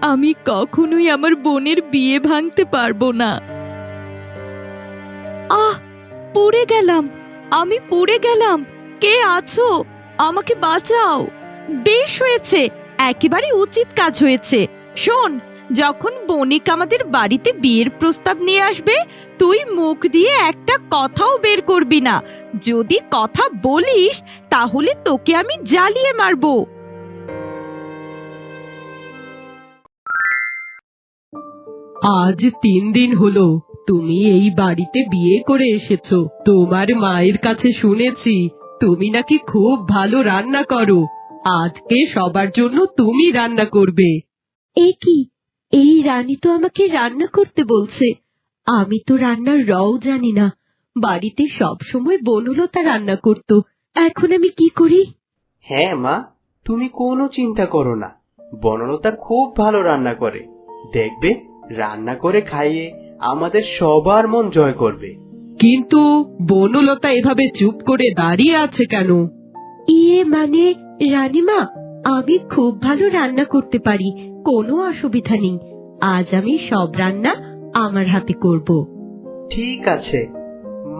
আমি কখনোই আমার বোনের বিয়ে ভাঙতে পারব না। আহ, পড়ে গেলাম। আমি পড়ে গেলাম। কে আছো? আমাকে বাঁচাও। বেশ হয়েছে। একেবারে উচিত কাজ হয়েছে। শোন, যখন বণিক আমাদের বাড়িতে বিয়ের প্রস্তাব নিয়ে আসবে, তুই মুখ দিয়ে একটা কথাও বের করবি না। যদি কথা বলিস, তাহলে তোকে আমি জ্বালিয়ে মারবো। আজ তিন দিন হলো তুমি এই বাড়িতে বিয়ে করে এসেছ। তোমার মায়ের কাছে শুনেছি তুমি নাকি খুব ভালো রান্না করো। আজকে সবার জন্য তুমি রান্না করবে। এ কি? এই রানী তো আমাকে রান্না করতে বলছে। আমি তো রান্নার রও জানি না। বাড়িতে সব সময় বনলতা রান্না করত। এখন আমি কি করি? হ্যাঁ মা তুমি কোনো চিন্তা করো না। বনলতা খুব ভালো রান্না করে। দেখবে রান্না করে খাইয়ে আমাদের সবার মন জয় করবে। কিন্তু বনলতা এভাবে চুপ করে দাঁড়িয়ে আছে কেন? ইয়ে মানে রানীমা আমি খুব ভালো রান্না করতে পারি কোনো অসুবিধা নেই। আজ আমি সব রান্না আমার হাতে করব। ঠিক আছে।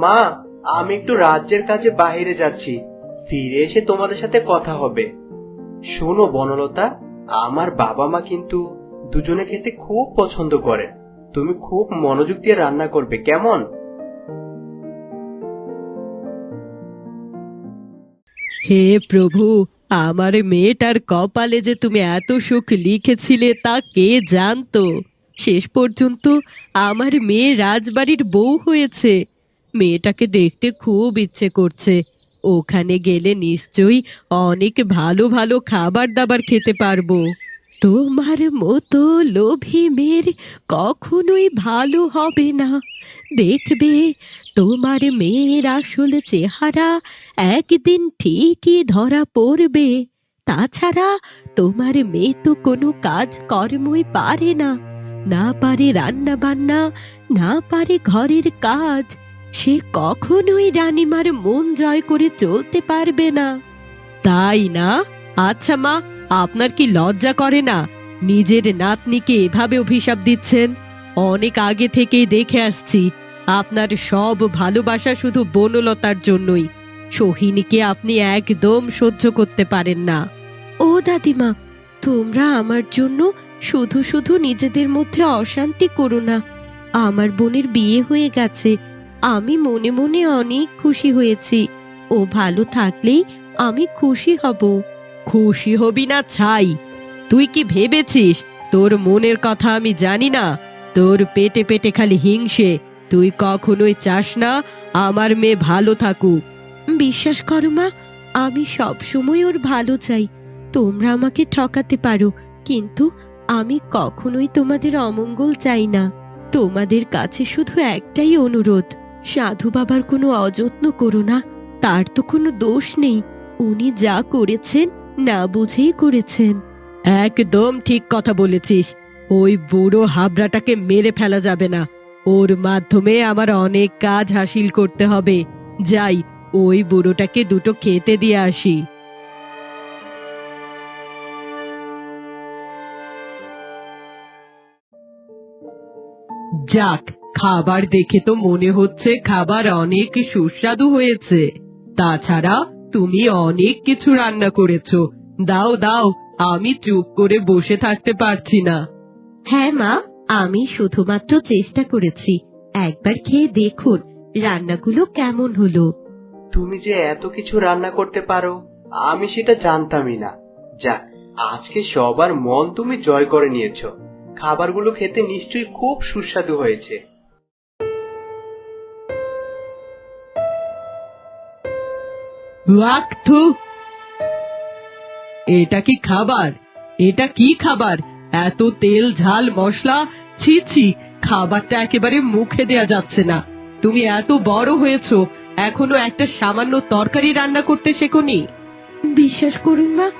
মা আমি একটু রাজ্যের কাজে বাইরে যাচ্ছি। ফিরে এসে তোমাদের সাথে কথা হবে। শোনো বনলতা আমার বাবা মা কিন্তু দুজনে খেতে খুব পছন্দ করে। তুমি খুব মনোযোগ দিয়ে রান্না করবে, কেমন? হে প্রভু, আমার মেয়েটার কপালে যে তুমি এত সুখ লিখেছিলে তা কে জানতো? শেষ পর্যন্ত আমার মেয়ে রাজবাড়ির বউ হয়েছে। মেয়েটাকে দেখতে খুব ইচ্ছে করছে। ওখানে গেলে নিশ্চয়ই অনেক ভালো ভালো খাবার দাবার খেতে পারব। তোমার মতো লোভী মেয়ের কখনোই ভালো হবে না। দেখবে, তোমার মেয়ের আসল চেহারা একদিন ঠিকই ধরা পড়বে। তাছাড়া তোমার মেয়ে তো কোনো কাজ কর্মই পারে না। না পারে রান্না বান্না না পারে ঘরের কাজ। সে কখনোই রানীমার মন জয় করে চলতে পারবে না। তাই না? আচ্ছা মা আপনার কি লজ্জা করে না? নিজের নাতনিকে এভাবে অভিশাপ দিচ্ছেন? অনেক আগে থেকেই দেখে আসছি, আপনার সব ভালোবাসা শুধু বনলতার জন্যই। সোহিনীকে আপনি একদম সহ্য করতে পারেন না। ও দাদিমা, তোমরা আমার জন্য শুধু শুধু নিজেদের মধ্যে অশান্তি করো না। আমার বোনের বিয়ে হয়ে গেছে। আমি মনে মনে অনেক খুশি হয়েছি। ও ভালো থাকলেই আমি খুশি হব। খুশি হবি না ছাই? তুই কি ভেবেছিস? তোর মনের কথা আমি জানি না। তোর পেটে পেটে খালি হিংসে। তুই কখনোই চাস না আমার মেয়ে ভালো থাকুক। বিশ্বাস করো মা, আমি সব সময় ওর ভালো চাই। তোমরা আমাকে ঠকাতে পারো, কিন্তু আমি কখনোই তোমাদের অমঙ্গল চাই না। তোমাদের কাছে শুধু একটাই অনুরোধ, সাধু বাবার কোনো অযত্ন করো না। তার তো কোনো দোষ নেই। উনি যা করেছেন না বুঝেই করেছেন। একদম ঠিক কথা বলেছিস। ওই বুড়ো হাবড়াটাকে মেরে ফেলা যাবে না। ওর মাধ্যমে আমার অনেক কাজ হাসিল করতে হবে। যাই, ওই বুড়োটাকে দুটো খেতে দিয়ে আসি। যাক, খাবার দেখে তো মনে হচ্ছে খাবার অনেক সুস্বাদু হয়েছে। তাছাড়া তুমি অনেক কিছু রান্না করেছ। দাও দাও আমি চুপ করে বসে থাকতে পারছি না। হ্যাঁ মা আমি শুধুমাত্র চেষ্টা করেছি। একবার খেয়ে দেখুন রান্নাগুলো কেমন হলো। তুমি যে এত কিছু রান্না করতে পারো আমি সেটা জানতামই না। যাক আজকে সবার মন তুমি জয় করে নিয়েছো। খাবারগুলো খেতে নিশ্চয়ই খুব সুস্বাদু হয়েছে। ওয়াক্থু এটা কি খাবার? এটা কি খাবার? এত তেল ঝাল মশলা? ছি ছি খাবারটা একেবারে মুখে দেয়া যাচ্ছে না। তুমি এত বড় হয়েছো এখনও একটা সামান্য তরকারি রান্না করতে শেখোনি? বিশ্বাস করুন মা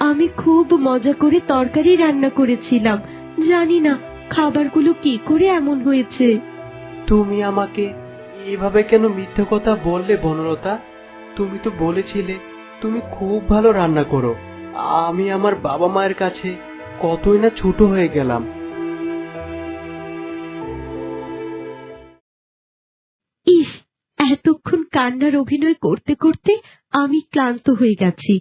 আমি খুব মজা করে তরকারি রান্না করেছিলাম। জানি না খাবারগুলো কি করে এমন হয়েছে। তুমি আমাকে এভাবে কেন মিথ্যে কথা বললে বনলতা? তুমি তো বলেছিলে তুমি খুব ভালো রান্না করো। আমি আমার বাবা মায়ের কাছে কতই না ছোট হয়ে গেলাম। ইস, এতক্ষণ কান্নার অভিনয় করতে করতে আমি ক্লান্ত হয়ে গেছি।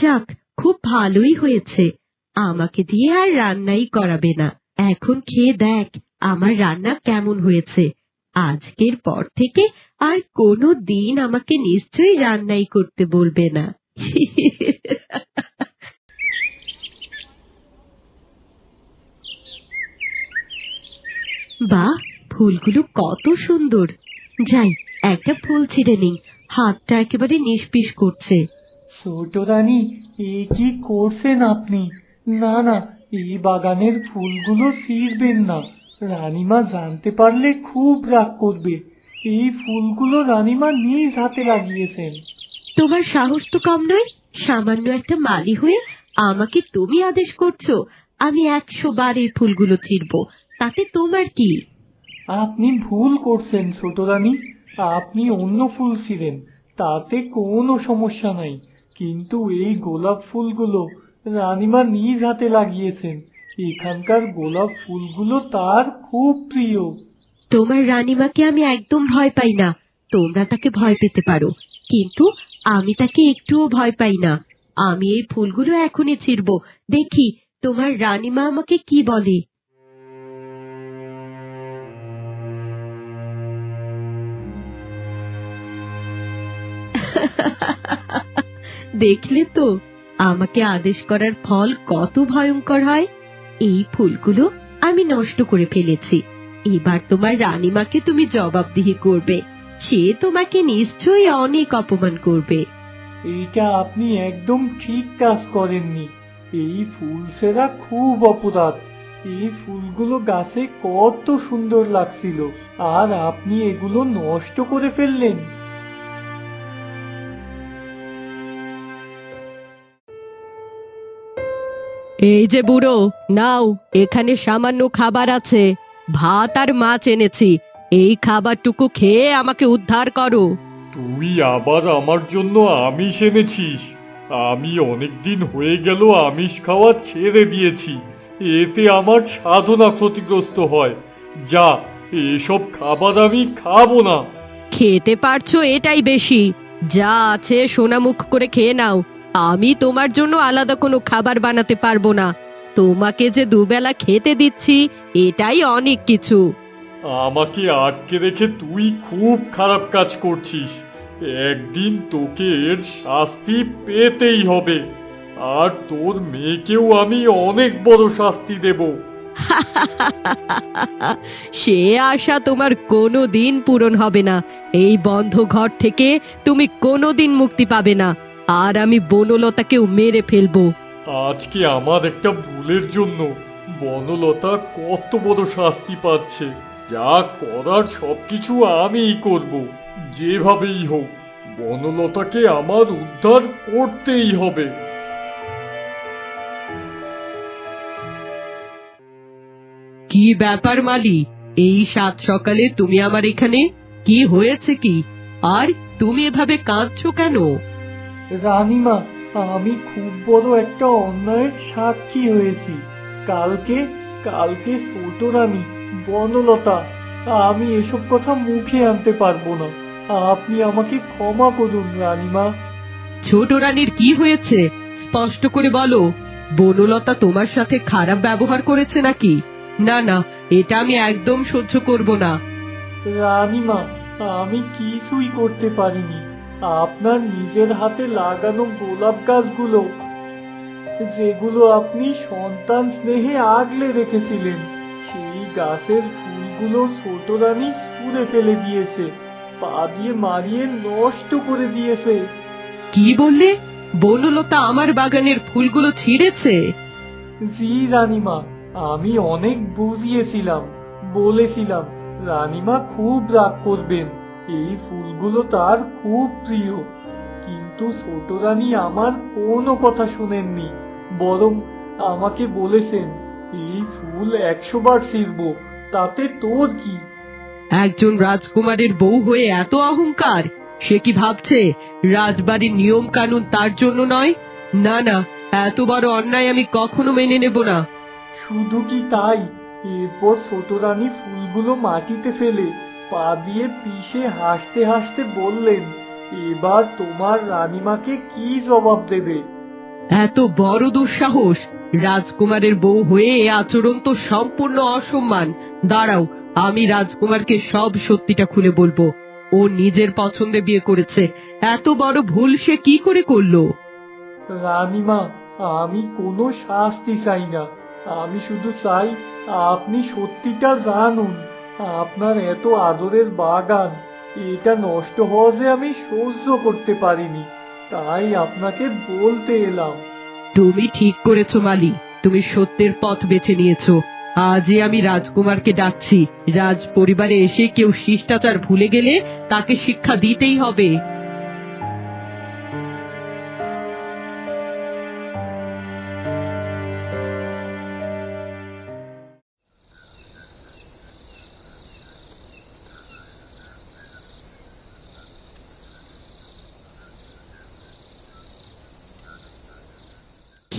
যাক, খুব ভালোই হয়েছে। আমাকে দিয়ে আর রান্নাই করাবে না। এখন খেয়ে দেখ, আমার রান্না কেমন হয়েছে। আজকের পর থেকে আর কোনো দিন আমাকে নিশ্চয়ই রান্নাই করতে বলবে না। বাহ, ফুলগুলো কত সুন্দর। যাই, একটা ফুল ছিঁড়ে নিই। হাতটা একেবারে নিষ্পিস করছে। ছোট রানী, এ কি করছেন আপনি? না না এই বাগানের ফুলগুলো ছিঁড়বেন না। রানীমা জানতে পারলে খুব রাগ করবে। এই ফুলগুলো রানীমা নিজ হাতে লাগিয়েছেন। তোমার সাহস তো কম নয় সামান্য একটা মালি হয়ে আমাকে তুমি আদেশ করছ আমি একশো বার এই ফুলগুলো ছিঁড়বো তাতে তোমার কি? আপনি ভুল করছেন ছোট রানী। আপনি অন্য ফুল ছিলেন তাতে কোনো সমস্যা নাই। কিন্তু এই গোলাপ ফুলগুলো রানীমা নিজ হাতে লাগিয়েছেন। এখানকার গোলাপ ফুলগুলো তার খুব প্রিয়। তোমার রানীমাকে আমি একদম ভয় পাই না। তোমরা তাকে ভয় পেতে পারো। কিন্তু আমি তাকে একটুও ভয় পাই না। আমি এই ফুলগুলো এখনই ছিঁড়বো। দেখি, তোমার রানীমা আমাকে কি বলে? দেখলে তো, আমাকে আদেশ করার ফল কত ভয়ঙ্কর হয়। এই ফুলগুলো আমি নষ্ট করে ফেলেছি। এবার তোমার রানীমাকে তুমি জবাবদিহি করবে। সে তোমাকে নিশ্চয়ই অনেক অপমান করবে। এইটা আপনি একদম ঠিক কাজ করেননি। এই ফুল সেরা খুব অপরাধ। এই ফুলগুলো গাছে কত সুন্দর লাগছিল। আর আপনি এগুলো নষ্ট করে ফেললেন। এই যে বুড়ো নাও এখানে সামান্য খাবার আছে। ভাত আর মাছ এনেছি। এই খাবারটুকু খেয়ে আমাকে উদ্ধার করো। তুই আবার আমার জন্য আমিষ এনেছিস। আমি অনেকদিন হয়ে গেল আমিষ খাওয়া ছেড়ে দিয়েছি। এতে আমার সাধনা ক্ষতিগ্রস্ত হয়। যা এসব খাবার আমি খাব না। খেতে পারছ এটাই বেশি। যা আছে সোনামুখ করে খেয়ে নাও। আমি তোমার জন্য আলাদা কোনো খাবার বানাতে পারব না। তোমাকে যে দুবেলা খেতে দিচ্ছি এটাই অনেক কিছু। আমাকে আটকে রেখে তুই খুব খারাপ কাজ করছিস। একদিন তোকে এর শাস্তি পেতেই হবে। আর তোর মেয়েকেও আমি অনেক বড় শাস্তি দেবো। সে আশা তোমার কোনো দিন পূরণ হবে না। এই বন্ধ ঘর থেকে তুমি কোনো দিন মুক্তি পাবে না। আর আমি বনলতাকেও মেরে ফেলব। আজকে আমার একটা ভুলের জন্য বনলতা কত বড় শাস্তি পাচ্ছে। যা করার সবকিছু আমিই করব। যেভাবেই হোক বনলতাকে আমার উদ্ধার করতেই হবে। কি ব্যাপার মালি? এই সাত সকালে তুমি আমার এখানে? কি হয়েছে কি? আর তুমি এভাবে কাঁদছো কেন? রানীমা আমি খুব বড় একটা অন্যায়ের সাক্ষী হয়েছি। কালকে কালকে ছোট রানী বনলতা আমি এসব কথা মুখে আনতে পারব না। আপনি আমাকে ক্ষমা করুন রানীমা। ছোট রানীর কি হয়েছে? স্পষ্ট করে বলো। বনলতা তোমার সাথে খারাপ ব্যবহার করেছে নাকি? না না এটা আমি একদম সহ্য করব না। রানীমা আমি কিছুই করতে পারিনি। আপনার নিজের হাতে লাগানো গোলাপ গাছগুলো যেগুলো আপনি সন্তান স্নেহে আগলে রেখেছিলেন সেই গাছের ফুলগুলো ছোট রানী ছুঁড়ে ফেলে দিয়েছে পা দিয়ে মারিয়ে নষ্ট করে দিয়েছে। কি বললে? বনলতা আমার বাগানের ফুলগুলো ছিঁড়েছে। জি রানীমা আমি অনেক বুঝিয়েছিলাম বলেছিলাম রানীমা খুব রাগ করবেন। এই ফুলগুলো তার খুব প্রিয়। কিন্তু ছোট রানী আমার কোনো কথা শুনেননি বরং আমাকে বলেছেন এই ফুল একশো বার ছিড়ব তাতে তোর কি? একজন রাজকুমারের বউ হয়ে এত অহংকার সে কি ভাবছে রাজবাড়ির নিয়ম কানুন তার জন্য নয়? না না এত বড় অন্যায় আমি কখনো মেনে নেব না। শুধু কি তাই এরপর ছোট রানী ফুলগুলো মাটিতে ফেলে পা দিয়ে পিষে হাসতে হাসতে বললেন এবার তোমার রানীমাকে কি জবাব দেবে? এত বড় দুঃসাহস! রাজকুমারের বউ হয়ে এ আচরণ তো সম্পূর্ণ অসম্মান। দাঁড়াও আমি রাজকুমারকে সব সত্যিটা খুলে বলব। ও নিজের পছন্দে বিয়ে করেছে। এত বড় ভুল সে কি করে করল? রানীমা আমি কোনো শাস্তি চাই না। আমি শুধু চাই আপনি সত্যিটা জানুন। আপনার এত আদরের বাগান, এটা নষ্ট হওয়া যে আমি সহ্য করতে পারিনি, তাই আপনাকে বলতে এলাম। তুমি ঠিক করেছ মালি, তুমি সত্যের পথ বেছে নিয়েছো। আজই আমি রাজকুমারকে ডাকছি, রাজ পরিবারে এসে কেউ শিষ্টাচার ভুলে গেলে তাকে শিক্ষা দিতেই হবে।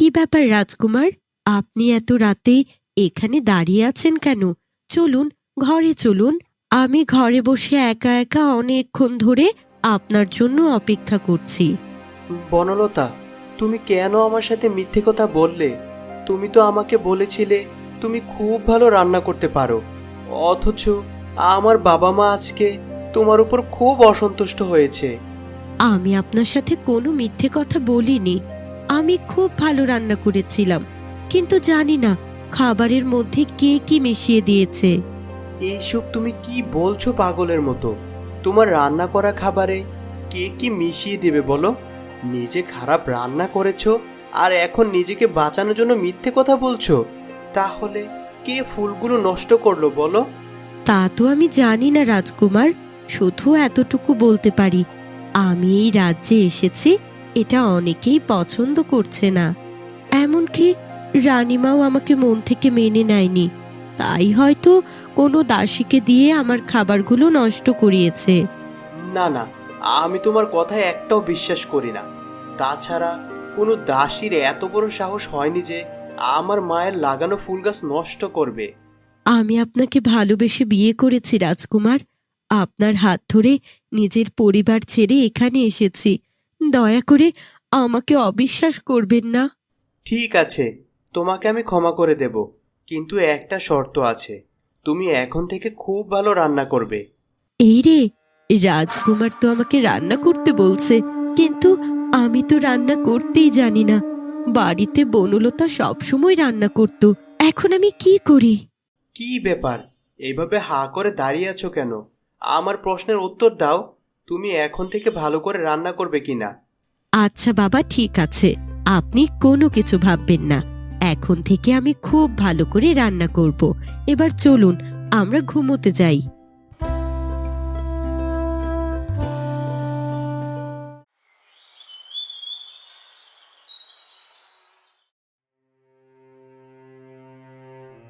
কি ব্যাপার রাজকুমার আপনি এত রাতে এখানে দাঁড়িয়ে আছেন কেন? চলুন ঘরে চলুন। আমি ঘরে বসে একা একা অনেকক্ষণ ধরে আপনার জন্য অপেক্ষা করছি। বনলতা তুমি কেন আমার সাথে মিথ্যে কথা বললে? তুমি তো আমাকে বলেছিলে তুমি খুব ভালো রান্না করতে পারো। অথচ আমার বাবা মা আজকে তোমার উপর খুব অসন্তুষ্ট হয়েছে। আমি আপনার সাথে কোনো মিথ্যে কথা বলিনি। আমি খুব ভালো রান্না করেছিলাম কিন্তু জানি না খাবারের মধ্যে কে কি মিশিয়ে দিয়েছে। এইসব তুমি কি বলছো পাগলের মতো? তোমার রান্না করা খাবারে কে কি মিশিয়ে দেবে বলো? নিজে খারাপ রান্না করেছ আর এখন নিজেকে বাঁচানোর জন্য মিথ্যে কথা বলছো? তাহলে কে ফুলগুলো নষ্ট করল বলো? তা তো আমি জানি না রাজকুমার শুধু এতটুকু বলতে পারি আমি এই রাজ্যে এসেছি এটা অনেকেই পছন্দ করছে না। এমনকি রানীমাও আমাকে মন থেকে মেনে নেয়নি। তাই হয়তো কোনো দাসীকে দিয়ে আমার খাবারগুলো নষ্ট করিয়েছে। না না আমি তোমার কথায় একটাও বিশ্বাস করি না। তাছাড়া কোনো দাসীর এত বড় সাহস হয়নি যে আমার মায়ের লাগানো ফুল গাছ নষ্ট করবে। আমি আপনাকে ভালোবেসে বিয়ে করেছি রাজকুমার। আপনার হাত ধরে নিজের পরিবার ছেড়ে এখানে এসেছি। দয়া করে আমাকে অবিশ্বাস করবেন না। ঠিক আছে তোমাকে আমি ক্ষমা করে দেব কিন্তু একটা শর্ত আছে তুমি এখন থেকে খুব ভালো রান্না করবে। এই রে রাজকুমার তো আমাকে রান্না করতে বলছে কিন্তু আমি তো রান্না করতেই জানি না। বাড়িতে বনলতা সবসময় রান্না করত এখন আমি কি করি? কি ব্যাপার এইভাবে হা করে দাঁড়িয়ে আছো কেন? আমার প্রশ্নের উত্তর দাও। তুমি এখন থেকে ভালো করে রান্না করবে কিনা আচ্ছা বাবা ঠিক আছে। আপনি কোনো কিছু ভাববেন না। এখন থেকে আমি খুব ভালো করে রান্না করব। এবার চলুন আমরা ঘুমোতে যাই।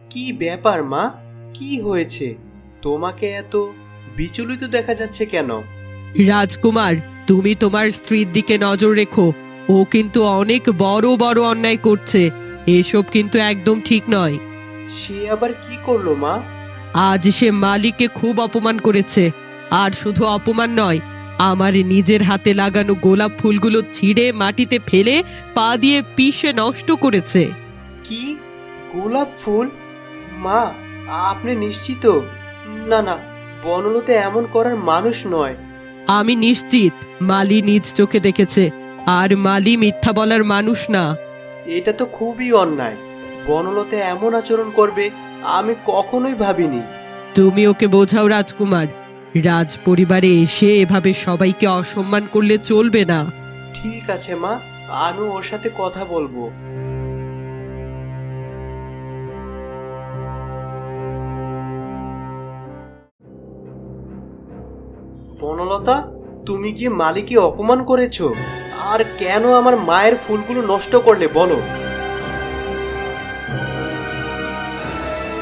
কি ব্যাপার মা? কি হয়েছে? তোমাকে এত বিচলিত দেখা যাচ্ছে কেন? রাজকুমার তুমি তোমার স্ত্রীর দিকে নজর রেখো। ও কিন্তু অনেক বড় বড় অন্যায় করছে। এসব কিন্তু একদম ঠিক নয়। সে আবার কি করল মা? আজ সে মালিককে খুব অপমান করেছে। আর শুধু অপমান নয় আমার নিজের হাতে লাগানো গোলাপ ফুলগুলো ছিঁড়ে মাটিতে ফেলে পা দিয়ে পিষে নষ্ট করেছে। কি? গোলাপ ফুল? মা আপনি নিশ্চিত? না না বনলতে এমন করার মানুষ নয়। আমি নিশ্চিত মালি নিজ চোখে দেখেছে আর মালি মিথ্যা বলার মানুষ না। এটা তো খুবই অন্যায়। বনলতে এমন আচরণ করবে আমি কখনোই ভাবিনি। তুমি ওকে বোঝাও রাজকুমার। রাজ পরিবারে এসে এভাবে সবাইকে অসম্মান করলে চলবে না। ঠিক আছে মা আমি ওর সাথে কথা বলব। বনলতা তুমি কি মালিকে অপমান করেছ? আর কেন আমার মায়ের ফুলগুলো নষ্ট করলে বলো।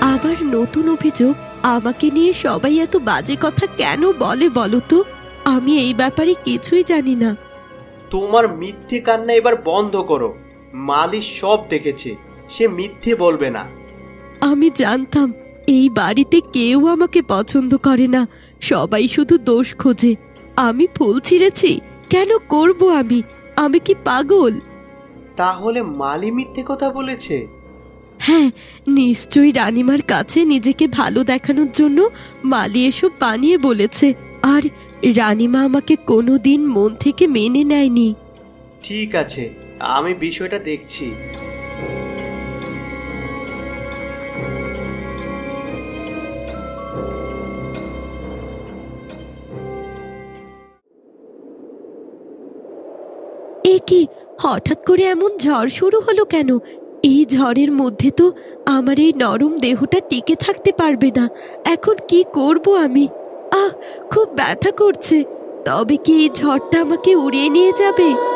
আবার নতুন অভিযোগ? আমাকে নিয়ে সবাই এত বাজে কথা কেন বলে বলো তো? আমি এই ব্যাপারে কিছুই জানি না। তোমার মিথ্যে কান্না এবার বন্ধ করো। মালি সব দেখেছে সে মিথ্যে বলবে না। আমি জানতাম এই বাড়িতে কেউ আমাকে পছন্দ করে না। সবাই শুধু দোষ খোঁজে। আমি ফুল ছিঁড়েছি? কেন করব আমি? আমি কি পাগল? তাহলে মালি মিথ্যে কথা বলেছে। হ্যাঁ নিশ্চয়ই রানিমার কাছে নিজেকে ভালো দেখানোর জন্য মালি এসব বানিয়ে বলেছে। আর রানিমা আমাকে কোনোদিন মন থেকে মেনে নেয়নি। ঠিক আছে আমি বিষয়টা দেখছি। হঠাৎ করে এমন ঝড় শুরু হলো কেন? এই ঝড়ের মধ্যে তো আমার এই নরম দেহটা টিকে থাকতে পারবে না। এখন কি করব আমি? আহ, খুব ব্যথা করছে। তবে কি এই ঝড়টা আমাকে উড়িয়ে নিয়ে যাবে?